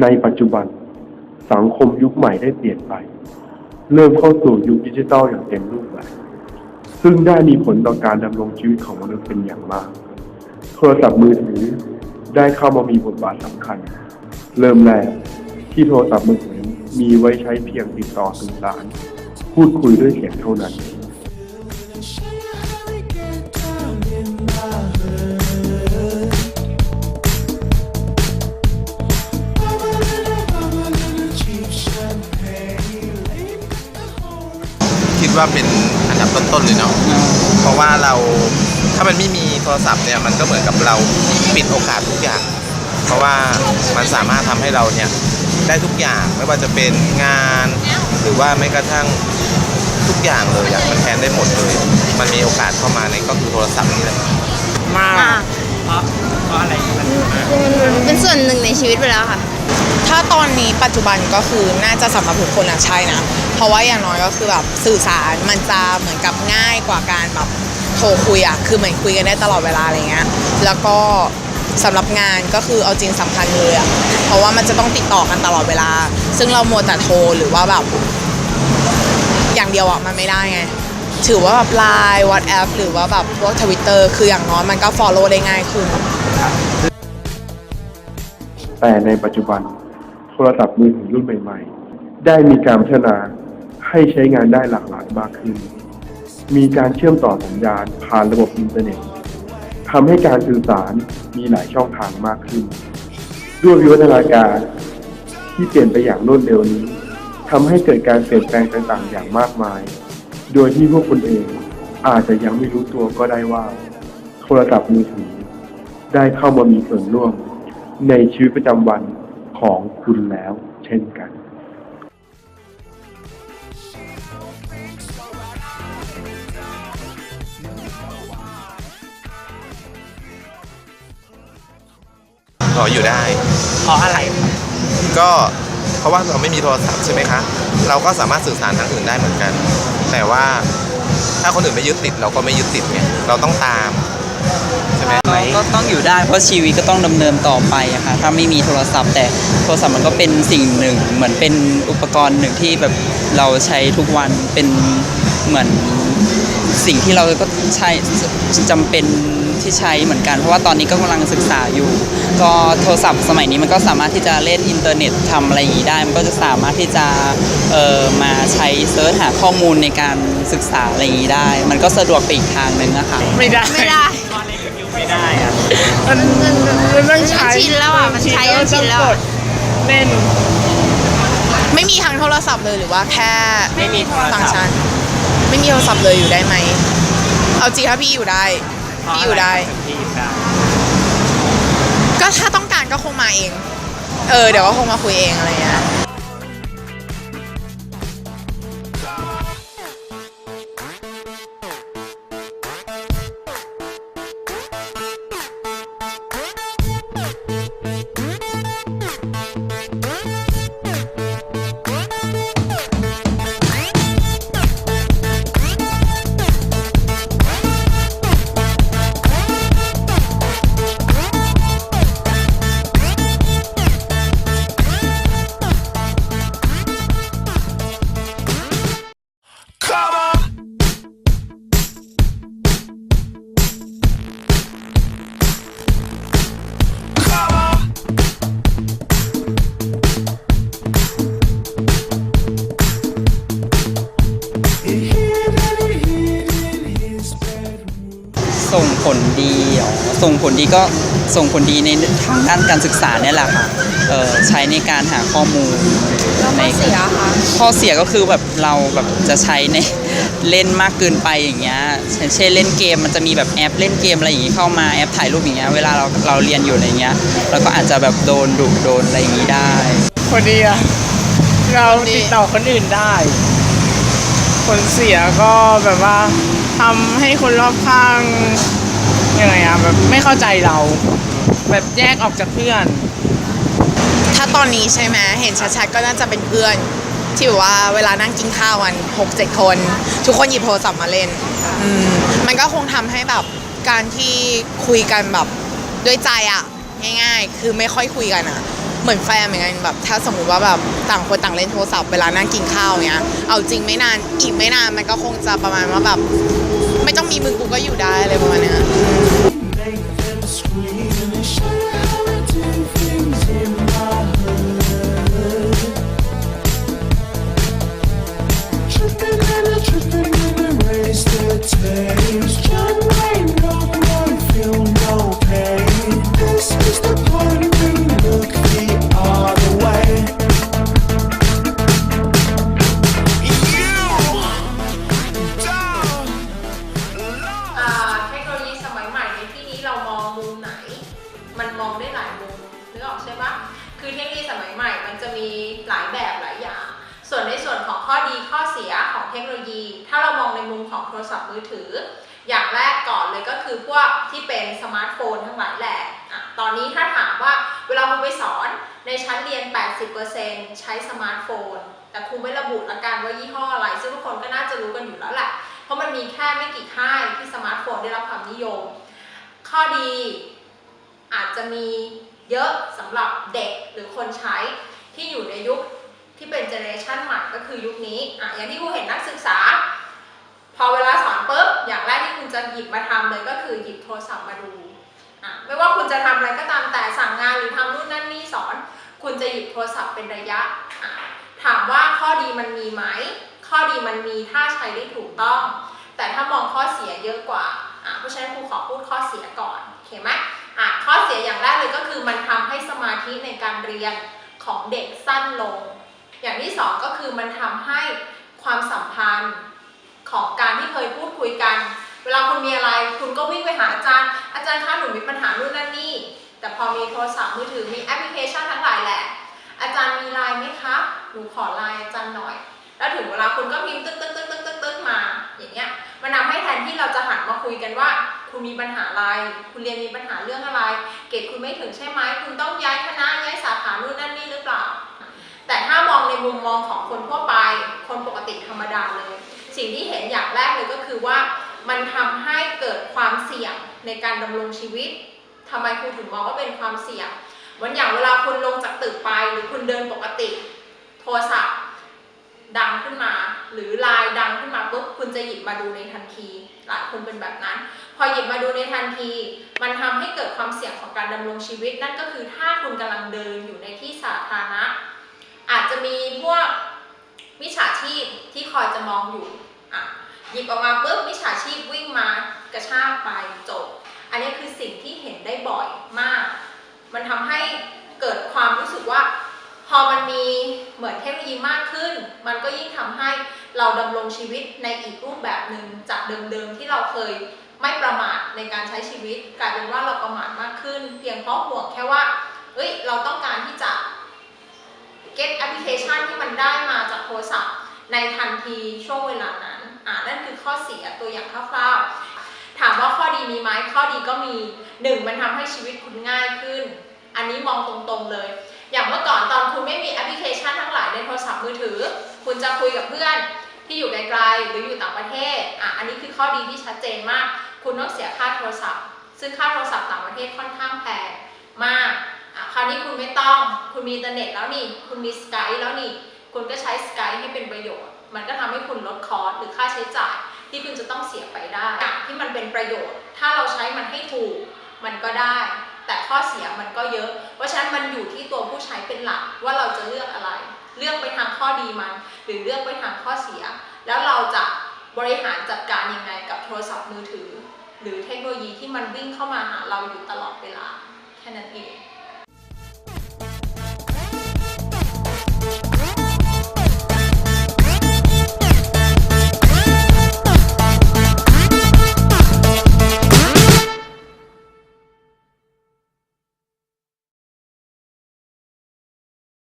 ในปัจจุบัน สังคมยุคใหม่ได้เปลี่ยนไป เริ่มเข้าสู่ยุคดิจิทัลอย่างเต็มรูปแบบซึ่งได้มีผลต่อการดำรงชีวิตของมนุษย์เป็นอย่างมาก โทรศัพท์มือถือได้เข้ามามีบทบาทสำคัญ เริ่มแรกที่โทรศัพท์มือถือมีไว้ใช้เพียงติดต่อสื่อสาร พูดคุยด้วยเสียงเท่านั้น ดว่าเป็นอันดับต้นๆเลยเนาะเพราะว่าเราถ้ามันไม่มีโทรศัพท์เนี่ยมันก็เหมือนกับเราปิดโอกาสทุกอย่าง เพราะว่ามันสามารถทำให้เราเนี่ยได้ทุกอย่างไม่ว่าจะเป็นงานหรือว่าแม้กระทั่งทุกอย่างเลยอะมันแทนได้หมดเลย มันมีโอกาสเข้ามาในก็คือโทรศัพท์นี่แหละมากมากเพราะเพราะอะไรมันมากเป็นส่วนหนึ่งในชีวิตไปแล้วค่ะ ถ้าตอนนี้ปัจจุบันก็คือน่าจะสำหรับทุกคนอะใช่นะ เพราะว่าอย่างน้อยก็คือแบบสื่อสารมันจะเหมือนกับง่ายกว่าการแบบโทรคุยอะคือเหมือนคุยกันได้ตลอดเวลาอะไรเงี้ย แล้วก็สำหรับงานก็คือเอาจริงสำคัญเลยอะเพราะว่ามันจะต้องติดต่อกันตลอดเวลา ซึ่งเราโมวแต่โทรหรือว่าแบบอย่างเดียวอะมันไม่ได้ไง ถือว่าแบบไลน์วอทแอปหรือว่าแบบพวกทวิตเตอร์คืออย่างน้อยมันก็ follow ได้ง่ายขึ้น แต่ในปัจจุบัน รศัพท์มือถือรุ่นใหม่ ๆ ได้มีการพัฒนาให้ใช้งานได้หลากหลายมากขึ้น มีการเชื่อมต่อสัญญาณผ่านระบบอินเทอร์เน็ตทำให้การสื่อสารมีหลายช่องทางมากขึ้น ด้วยวิวัฒนาการที่เปลี่ยนไปอย่างรวดเร็วนี้ทำให้เกิดการเปลี่ยนแปลงต่างๆ อย่างมากมาย โดยที่พวกคุณเองอาจจะยังไม่รู้ตัวก็ได้ว่า โทรศัพท์มือถือได้เข้ามามีส่วนร่วมในชีวิตประจำวัน ของคุณแล้วเช่นกันขออยู่ได้ เพราะอะไรครับก็เพราะว่าเราไม่มีโทรศัพท์ใช่ไหมคะ เราก็สามารถสื่อสารทางอื่นได้เหมือนกัน แต่ว่าถ้าคนอื่นไม่ยึดติดเราก็ไม่ยึดติดไงเราต้องตาม ใช่ไหมก็ต้องอยู่ได้เพราะชีวิตก็ต้องดำเนินต่อไปอะค่ะถ้าไม่มีโทรศัพท์แต่โทรศัพท์มันก็เป็นสิ่งหนึ่ง เหมือนเป็นอุปกรณ์หนึ่งที่แบบเราใช้ทุกวันเป็นเหมือนสิ่งที่เราก็ใช้จำเป็นที่ใช้เหมือนกัน เพราะว่าตอนนี้ก็กำลังศึกษาอยู่ ก็โทรศัพท์สมัยนี้มันก็สามารถที่จะเล่นอินเทอร์เน็ตทำอะไรอย่างนี้ได้ มันก็จะสามารถที่จะเออมาใช้เซิร์ชหาข้อมูลในการศึกษาอะไรอย่างนี้ได้ มันก็สะดวกไปอีกทางหนึ่งนะคะ ไม่ได้ ไม่ได้ ไม่ได้อะมันมันต้องใช้มันชินแล้วอะมันใช้จนชินแล้วอะเล่น ไม่มีทั้งโทรศัพท์เลยหรือว่าแค่ไม่มีโทรศัพท์ ฟังก์ชันไม่มีโทรศัพท์เลยอยู่ได้ไหม เอาจริงถ้าพี่อยู่ได้ พี่อยู่ได้ พี่อยู่ได้ก็ถ้าต้องการก็คงมาเอง เออ เดี๋ยวก็คงมาคุยเองอะไรเงี้ย ส่งผลดีก็ส่งผลดีในทางด้านการศึกษาเนี่ยแหละค่ะเออใช้ในการหาข้อมูลแล้วข้อเสียคะข้อเสียก็คือแบบเราแบบจะใช้ในเล่นมากเกินไปอย่างเงี้ยเช่นเช่นเล่นเกมมันจะมีแบบแอปเล่นเกมอะไรอย่างงี้เข้ามาแอปถ่ายรูปอย่างเงี้ยเวลาเราเราเรียนอยู่อะไรเงี้ยเราก็อาจจะแบบโดนดุโดนอะไรอย่างงี้ได้พอดีอะเราติดต่อคนอื่นได้ผลเสียก็แบบว่าทำให้คนรอบข้าง ยังไงอะแบบไม่เข้าใจเรา แบบแยกออกจากเพื่อน ถ้าตอนนี้ใช่ไหมเห็นชัดๆก็น่าจะเป็นเพื่อน ที่แบบว่าเวลานั่งกินข้าวกันหกเจ็ดคน ทุกคนหยิบโทรศัพท์มาเล่นอืมมันก็คงทำให้แบบการที่คุยกันแบบด้วยใจอะง่ายๆ คือไม่ค่อยคุยกันอะเหมือนแฟนเหมือนกันแบบถ้าสมมุติว่าแบบต่างคนต่างเล่นโทรศัพท์เวลานั่งกินข้าวเนี้ยเอาจริงไม่นานอีกไม่นานมันก็คงจะประมาณว่าแบบ ไม่ต้องมีมึงกูก็อยู่ได้อะไรประมาณเนี้ยายแบบหลายอย่าง ส่วนในส่วนของข้อดีข้อเสียของเทคโนโลยี ถ้าเรามองในมุมของโทรศัพท์มือถือ อย่างแรกก่อนเลยก็คือพวกที่เป็นสมาร์ทโฟนทั้งหลายแหละอะตอนนี้ถ้าถามว่าเวลาครูไปสอนในชั้นเรียน 80%ใช้สมาร์ทโฟน แต่ครูไม่ระบุละกันว่ายี่ห้ออะไร ซึ่งทุกคนก็น่าจะรู้กันอยู่แล้วแหละ เพราะมันมีแค่ไม่กี่ค่ายที่สมาร์ทโฟนได้รับความนิยม ข้อดีอาจจะมีเยอะสำหรับเด็กหรือคนใช้ ที่อยู่ในยุคที่เป็นเจเนอเรชันใหม่ก็คือยุคนี้อะอย่างที่ครูเห็นนักศึกษา พอเวลาสอนปุ๊บอย่างแรกที่คุณจะหยิบมาทำเลยก็คือหยิบโทรศัพท์มาดูอะไม่ว่าคุณจะทำอะไรก็ตามแต่สั่งงานหรือทำนู่นนั่นนี่สอน คุณจะหยิบโทรศัพท์เป็นระยะอะถามว่าข้อดีมันมีไหม ข้อดีมันมีถ้าใช้ได้ถูกต้อง แต่ถ้ามองข้อเสียเยอะกว่าอะเพราะฉะนั้นครูขอพูดข้อเสียก่อนโอเคไหมอะข้อเสียอย่างแรกเลยก็คือมันทำให้สมาธิในการเรียน ของเด็กสั้นลง อย่างที่สองก็คือมันทำให้ความสัมพันธ์ของการที่เคยพูดคุยกัน เวลาคุณมีอะไรคุณก็วิ่งไปหาอาจารย์ อาจารย์คะหนูมีปัญหานู่นนั่นนี่ แต่พอมีโทรศัพท์มือถือมีแอปพลิเคชันทั้งหลายแหละ อาจารย์มีไลน์ไหมคะ หนูขอไลน์อาจารย์หน่อย แล้วถึงเวลาคุณก็พิมพ์ตึ๊กตึ๊กตึ๊กตึ๊กตึ๊กตึ๊กมา อย่างเงี้ย มั นทำให้แทนที่เราจะหันมาคุยกันว่า คุณมีปัญหาอะไร คุณเรียนมีปัญหาเรื่องอะไร เกรดคุณไม่ถึงใช่ไหมคุณต้องย้ายคณะย้ายสาขานู่นนั่นนี่หรือเปล่า แต่ถ้ามองในมุมมองของคนทั่วไป คนปกติธรรมดาเลย สิ่งที่เห็นอย่างแรกเลยก็คือว่า มันทำให้เกิดความเสี่ยงในการดำรงชีวิตทำไมครูถึงมองว่าเป็นความเสี่ยงวันอย่างเวลาคุณลงจากตึกไปหรือคุณเดินปกติ โทรศัพท์ ดังขึ้นมา หรือไลน์ดังขึ้นมาปุ๊บคุณจะหยิบมาดูในทันทีหลายคนเป็นแบบนั้น พอหยิบมาดูในทันที มันทำให้เกิดความเสี่ยงของการดำรงชีวิต นั่นก็คือถ้าคุณกำลังเดินอยู่ในที่สาธารณะอาจจะมีพวกมิจฉาชีพที่คอยจะมองอยู่อะหยิบออกมาปุ๊บมิจฉาชีพวิ่งมากระชากไปจบ อันนี้คือสิ่งที่เห็นได้บ่อยมาก มันทำให้เกิดความรู้สึกว่า พอมันมีเหมือนเทคโนโลยีมากขึ้น มันก็ยิ่งทำให้เราดำรงชีวิตในอีกรูปแบบหนึ่งจากเดิมๆที่เราเคยไม่ประมาทในการใช้ชีวิต กลายเป็นว่าเราประมาทมากขึ้น เพียงเพราะห่วงแค่ว่าเอ้ยเราต้องการที่จะ get แอปพลิเคชันที่มันได้มาจากโทรศัพท์ ในทันทีช่วงเวลานั้นอ่านั่นคือข้อเสียตัวอย่างคร่าวๆถามว่าข้อดีมีไหมข้อดีก็มีหนึ่งมันทำให้ชีวิตคุณง่ายขึ้น อันนี้มองตรงๆเลย อย่างเมื่อก่อนตอนคุณไม่มีแอปพลิเคชันทั้งหลายในโทรศัพท์มือถือ คุณจะคุยกับเพื่อนที่อยู่ไกลๆหรืออยู่ต่างประเทศอะอันนี้คือข้อดีที่ชัดเจนมาก คุณต้องเสียค่าโทรศัพท์ ซึ่งค่าโทรศัพท์ต่างประเทศค่อนข้างแพงมากอะคราวนี้คุณไม่ต้องคุณมีอินเทอร์เน็ตแล้วนี่ คุณมีสกายแล้วนี่ คุณก็ใช้สกายให้เป็นประโยชน์ มันก็ทำให้คุณลดคอร์สหรือค่าใช้จ่ายที่คุณจะต้องเสียไปได้อย่งที่มันเป็นประโยชน์ ถ้าเราใช้มันให้ถูกมันก็ได้ แต่ข้อเสียมันก็เยอะ เพราะฉะนั้นมันอยู่ที่ตัวผู้ใช้เป็นหลักว่าเราจะเลือกอะไร เลือกไปทางข้อดีมัน หรือเลือกไปทางข้อเสีย แล้วเราจะบริหารจัดการยังไงกับโทรศัพท์มือถือ หรือเทคโนโลยีที่มันวิ่งเข้ามาหาเราอยู่ตลอดเวลาแค่นั้นเอง